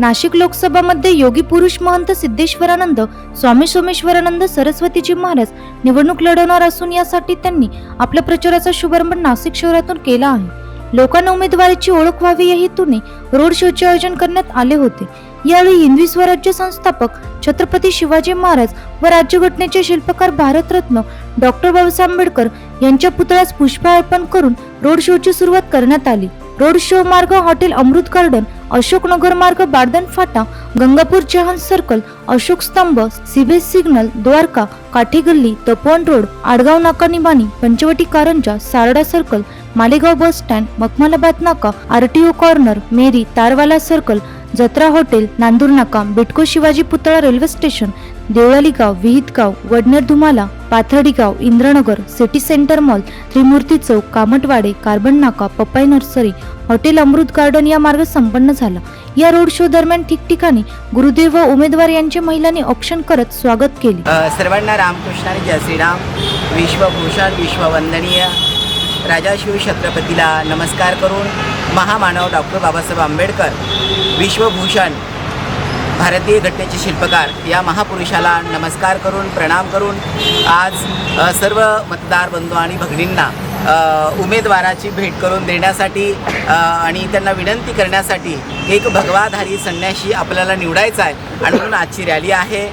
नाशिक लोकसभामध्ये योगी पुरुष महंत सिद्धेश्वरानंद स्वामी सोमेश्वरानंद सरस्वतीजी महाराज निवडणूक लढवणार असून यासाठी त्यांनी आपल्या प्रचाराचा शुभारंभ नाशिक शहरातून केला आहे. लोकांना उमेदवारीची ओळख व्हावी या हेतूने रोड शोचे आयोजन करण्यात आले होते. यावेळी हिंदवी स्वराज्य संस्थापक छत्रपती शिवाजी महाराज व राज्यघटनेचे शिल्पकार भारतरत्न डॉक्टर बाबासाहेब आंबेडकर यांच्या पुतळ्यास पुष्प अर्पण करून रोड शोची सुरुवात करण्यात आली. रोड शो मार्ग हॉटेल अमृत गार्डन अशोकनगर मार्ग बारदन फाटा Gangapur Chahan circle Ashok Stambh CBS signal Dwarka काठी गल्ली तपोवन रोड आडगाव नाका निबाणी Panchavati Karanja Sarda circle Malegaon bus stand Makhmalabad नाका RTO corner Meri Tarwala circle Jatra hotel Nandur नाका बिटको शिवाजी पुतळा रेल्वे स्टेशन देवळाली गाव विहित गाव वडनेर धुमाला पाथर्डी गाव Indranagar city centre mall Trimurti चौक कामटवाडे कार्बन नाका papaya nursery hotel Amrut garden या मार्ग संपन्न झाला. या रोड शो दरम्यान ठिकठिकाणी गुरुदेव व उमेदवार यांचे महिलांनी औक्षण करत स्वागत केले. सर्वांना रामकृष्ण जय श्रीराम. विश्वभूषण विश्ववंदनीय. राजाशिव छत्रपतीला नमस्कार करून महामानव डॉक्टर बाबासाहेब आंबेडकर विश्वभूषण भारतीय घटनेचे शिल्पकार या महापुरुषाला नमस्कार करून प्रणाम करून आज सर्व मतदार बंधू आणि भगिनींना उमेदवाराची भेट करून देण्यासाठी आणि त्यांना विनंती करण्यासाठी एक भगवाधारी संन्याशी आपल्याला निवडायचा आहे आणि म्हणून आजची रॅली आहे.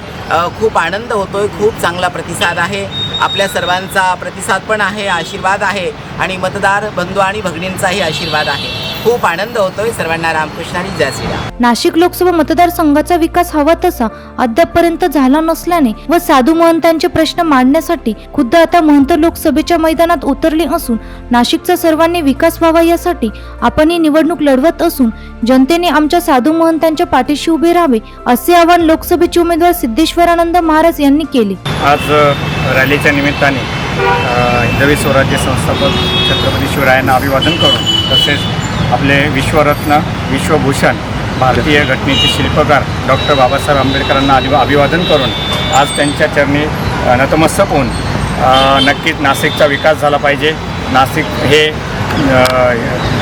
खूप आनंद होतोय खूप चांगला प्रतिसाद आहे. आपल्या सर्वांचा प्रतिसाद पण आहे आशीर्वाद आहे आणि मतदार बंधू आणि भगिनींचाही आशीर्वाद आहे. खूप आनंद होतोय सर्वांना. रामकृष्ण आणि जय श्रीराम. नाशिक लोकसभा मतदारसंघाचा विकास हवा तसा अद्यापपर्यंत झाला नसल्याने व साधू महंतांचे प्रश्न मांडण्यासाठी खुद्द आता महंत लोकसभेच्या मैदानात उतरले असून नाशिकचा सर्वांनी विकास व्हावा यासाठी आपण ही निवडणूक लढवत असून जनतेने आमच्या साधू महंतांच्या पाठीशी उभे राहावे असे आवाहन लोकसभेचे उमेदवार सिद्धेश्वरानंद महाराज यांनी केले. आज रॅलीच्या निमित्ताने हिंदवी स्वराज्य संस्थापक छत्रपती शिवरायांना अभिवादन करून तसेच आपले विश्वरत्न विश्वभूषण भारतीय घटनेचे शिल्पकार डॉक्टर बाबासाहेब आंबेडकरांना अभि अभिवादन करून आज त्यांच्या चरणी नतमस्तक होऊन नक्कीच नाशिकचा विकास झाला पाहिजे. नाशिक हे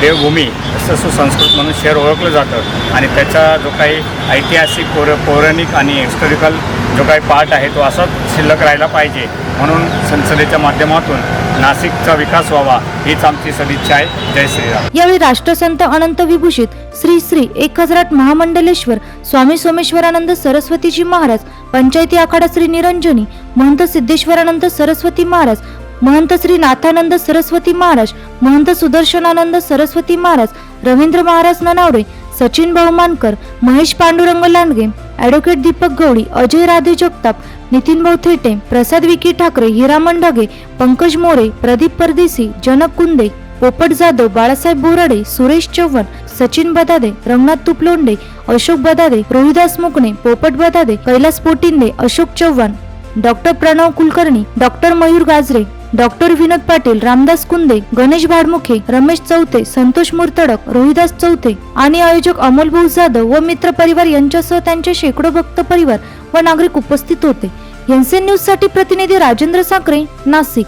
देवभूमी असं सुसंस्कृत म्हणून शहर ओळखलं जातं आणि त्याचा जो काही ऐतिहासिक पौर पौराणिक आणि हिस्टॉरिकल जो काही पार्ट आहे तो असाच शिल्लक राहिला पाहिजे म्हणून संसदेच्या माध्यमातून नाशिकचा विकास व्हावा हीच आमची सदिच्छा आहे. जय श्रीराम. यावेळी राष्ट्रसंत अनंत विभूषित श्री श्री एक हजारात महामंडलेश्वर स्वामी सोमेश्वरानंद सरस्वतीजी महाराज पंचायती आखाडा श्री निरंजनी महंत सिद्धेश्वरानंद सरस्वती महाराज महंत श्री नाथानंद सरस्वती महाराज महंत सुदर्शनानंद सरस्वती महाराज रवींद्र महाराज ननावरे सचिन बहुमानकर महेश पांडुरंग लांडगे ॲडव्होकेट दीपक गवळी अजय राधे जगताप नितीनभाऊ थेटे प्रसाद विकी ठाकरे हिरामन ढगे पंकज मोरे प्रदीप परदेसी Janak Kunde Popat Jadhav Balasaheb Borade Suresh Chavan Sachin बदादे Ranganath तुपलोंडे Ashok Badade Rohidas Mukane Popat Badade Kailas Potinde Ashok Chavan. Doctor Pranav Kulkarni doctor Mayur Gajare doctor Vinod Patil Ramdas Kunde Ganesh Bhadmukhe Ramesh Chauthe Santosh Murtadak Rohidas चौथे आणि आयोजक अमोल भाऊ जाधव व मित्र परिवार यांच्यासह त्यांचे शेकडो भक्त परिवार व नागरिक उपस्थित होते. एनसीएन न्यूजसाठी प्रतिनिधी राजेंद्र साखरे नाशिक.